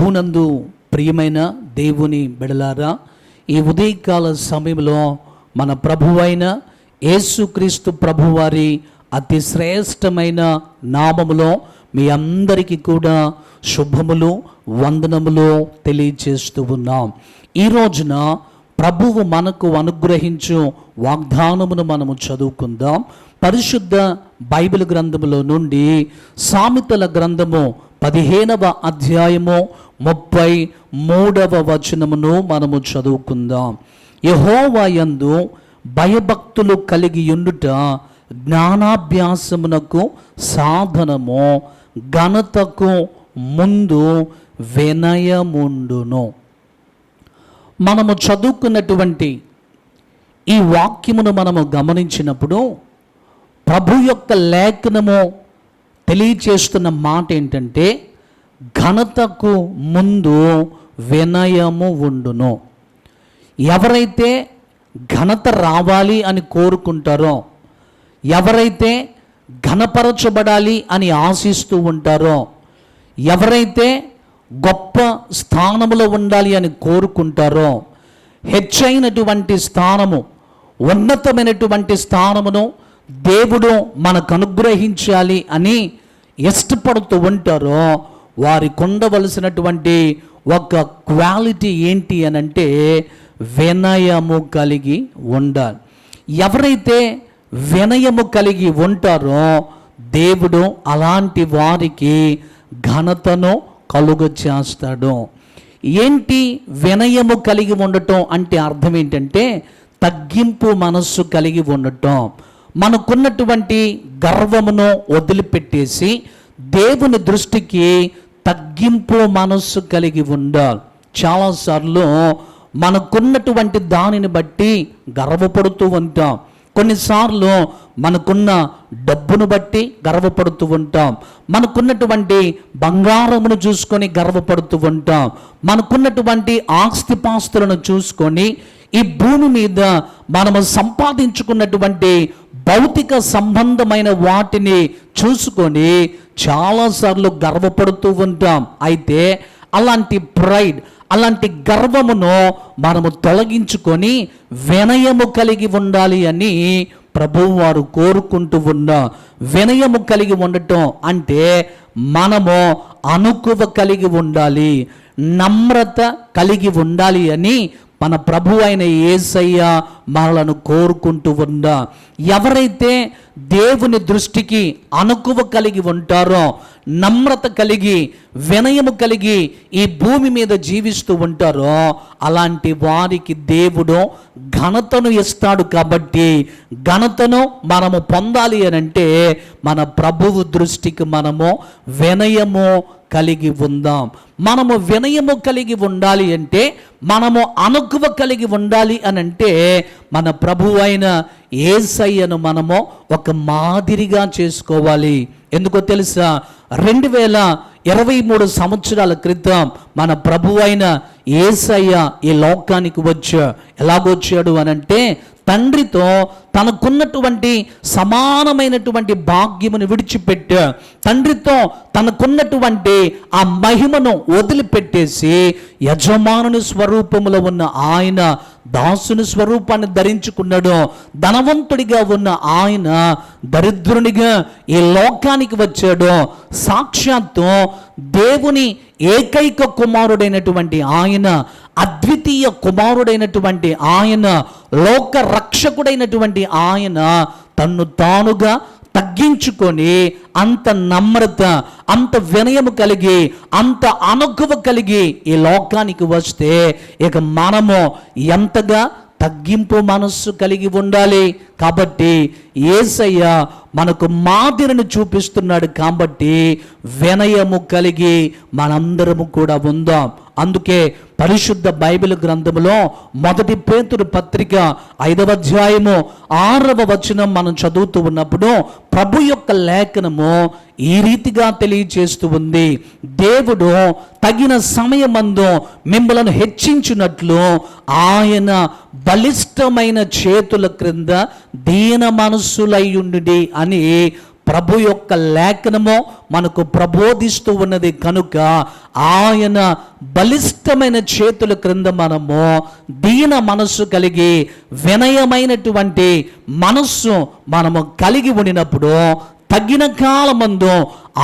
ప్రభునందు ప్రియమైన దేవుని బిడలారా ఈ ఉదయకాల సమయంలో మన ప్రభువైన యేసుక్రీస్తు ప్రభువారి అతి శ్రేష్టమైన నామములో మీ అందరికీ కూడా శుభములు వందనములు తెలియచేస్తూ ఉన్నాం. ఈ రోజున ప్రభువు మనకు అనుగ్రహించు వాగ్దానమును మనము చదువుకుందాం. పరిశుద్ధ బైబిల్ గ్రంథములో నుండి సామెతల గ్రంథము పదిహేనవ అధ్యాయము ముప్పై మూడవ వచనమును మనము చదువుకుందాం. యహోవాయందు భయభక్తులు కలిగి ఉండుట జ్ఞానాభ్యాసమునకు సాధనము ఘనతకు ముందు వినయముండును. మనము చదువుకున్నటువంటి ఈ వాక్యమును మనము గమనించినప్పుడు ప్రభు యొక్క లేఖనము తెలియచేస్తున్న మాట ఏంటంటే ఘనతకు ముందు వినయము ఉండును. ఎవరైతే ఘనత రావాలి అని కోరుకుంటారో ఎవరైతే ఘనపరచబడాలి అని ఆశిస్తూ ఉంటారో ఎవరైతే గొప్ప స్థానములో ఉండాలి అని కోరుకుంటారో హెచ్చైనటువంటి స్థానము ఉన్నతమైనటువంటి స్థానమును దేవుడు మనకు అనుగ్రహించాలి అని ఇష్టపడుతూ ఉంటారో వారికి ఉండవలసినటువంటి ఒక క్వాలిటీ ఏంటి అని అంటే వినయము కలిగి ఉండాలి. ఎవరైతే వినయము కలిగి ఉంటారో దేవుడు అలాంటి వారికి ఘనతను కలుగ చేస్తాడు. ఏంటి వినయము కలిగి ఉండటం అంటే అర్థం ఏంటంటే తగ్గింపు మనస్సు కలిగి ఉండటం. మనకున్నటువంటి గర్వమును వదిలిపెట్టేసి దేవుని దృష్టికి తగ్గింపు మనస్సు కలిగి ఉండాలి. చాలాసార్లు మనకున్నటువంటి దానిని బట్టి గర్వపడుతూ ఉంటాం. కొన్నిసార్లు మనకున్న డబ్బును బట్టి గర్వపడుతూ ఉంటాం. మనకున్నటువంటి బంగారమును చూసుకొని గర్వపడుతూ ఉంటాం. మనకున్నటువంటి ఆస్తిపాస్తులను చూసుకొని ఈ భూమి మీద మనము సంపాదించుకున్నటువంటి భౌతిక సంబంధమైన వాటిని చూసుకొని చాలాసార్లు గర్వపడుతూ ఉంటాం. అయితే అలాంటి ప్రైడ్ అలాంటి గర్వమును మనము తొలగించుకొని వినయము కలిగి ఉండాలి అని ప్రభువు వారు కోరుకుంటూ ఉన్న వినయము కలిగి ఉండటం అంటే మనము అనుకువ కలిగి ఉండాలి నమ్రత కలిగి ఉండాలి అని మన ప్రభు అయిన ఏసయ్య మనలను కోరుకుంటూ ఉందా ఎవరైతే దేవుని దృష్టికి అనుకువ కలిగి ఉంటారో నమ్రత కలిగి వినయము కలిగి ఈ భూమి మీద జీవిస్తూ ఉంటారో అలాంటి వారికి దేవుడు ఘనతను ఇస్తాడు కాబట్టి ఘనతను మనము పొందాలి అని అంటే మన ప్రభువు దృష్టికి మనము వినయము కలిగి ఉందాం. మనము వినయము కలిగి ఉండాలి అంటే మనము అనుకువ కలిగి ఉండాలి అని అంటే మన ప్రభు అయిన ఏసయ్యను మనము ఒక మాదిరిగా చేసుకోవాలి. ఎందుకో తెలుసా? రెండు వేల ఇరవై మూడు సంవత్సరాల క్రితం మన ప్రభు అయిన ఏసయ్య ఈ లోకానికి వచ్చా ఎలాగొచ్చాడు అని అంటే తండ్రితో తనకున్నటువంటి సమానమైనటువంటి భాగ్యమును విడిచిపెట్టి తండ్రితో తనకున్నటువంటి ఆ మహిమను వదిలిపెట్టేసి యజమానుని స్వరూపంలో ఉన్న ఆయన దాసుని స్వరూపాన్ని ధరించుకున్నాడు. ధనవంతుడిగా ఉన్న ఆయన దరిద్రునిగా ఈ లోకానికి వచ్చాడు. సాక్షాత్తు దేవుని ఏకైక కుమారుడైనటువంటి ఆయన అద్వితీయ కుమారుడైనటువంటి ఆయన లోక రక్షకుడైనటువంటి ఆయన తన్ను తానుగా తగ్గించుకొని అంత నమ్రత అంత వినయము కలిగి అంత అనుకువ కలిగి ఈ లోకానికి వస్తే ఇక మనము ఎంతగా తగ్గింపు మనస్సు కలిగి ఉండాలి. కాబట్టి ఏసయ్య మనకు మాదిరిని చూపిస్తున్నాడు కాబట్టి వినయము కలిగి మనందరము కూడా ఉందాం. అందుకే పరిశుద్ధ బైబిల్ గ్రంథములో మొదటి పేతురు పత్రిక ఐదవ అధ్యాయము ఆరవ వచనం మనం చదువుతూ ఉన్నప్పుడు ప్రభు యొక్క లేఖనము ఈ రీతిగా తెలియచేస్తూ ఉంది. దేవుడు తగిన సమయమందు మిమ్మలను హెచ్చించినట్లు ఆయన బలిష్టమైన చేతుల క్రింద దీన మనస్సులయ్యుండి అని ప్రభు యొక్క లేఖనము మనకు ప్రబోధిస్తూ ఉన్నది. కనుక ఆయన బలిష్టమైన చేతుల క్రింద మనము దీన మనస్సు కలిగి వినయమైనటువంటి మనస్సు మనము కలిగి ఉండినప్పుడు తగిన కాలమందు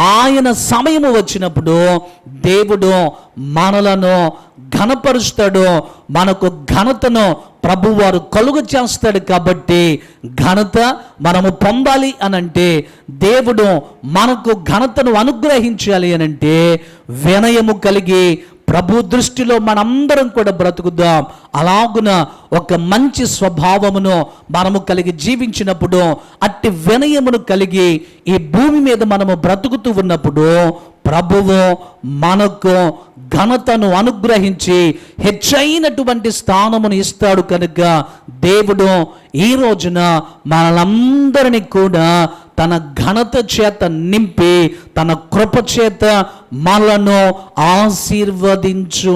ఆయన సమయము వచ్చినప్పుడు దేవుడు మనలను ఘనపరుస్తాడు మనకు ఘనతను ప్రభువారు కలుగు చేస్తాడు కాబట్టి ఘనత మనము పొందాలి అనంటే దేవుడు మనకు ఘనతను అనుగ్రహించాలి అనంటే వినయము కలిగి ప్రభు దృష్టిలో మనందరం కూడా బ్రతుకుదాం. అలాగున ఒక మంచి స్వభావమును మనము కలిగి జీవించినప్పుడు అట్టి వినయమును కలిగి ఈ భూమి మీద మనము బ్రతుకుతూ ఉన్నప్పుడు ప్రభువు మనకు ఘనతను అనుగ్రహించి హెచ్చైనటువంటి స్థానమును ఇస్తాడు కనుక దేవుడు ఈ రోజున మనలందరినీ కూడా తన ఘనత చేత నింపి తన కృప చేత మనలను ఆశీర్వదించునుగాక.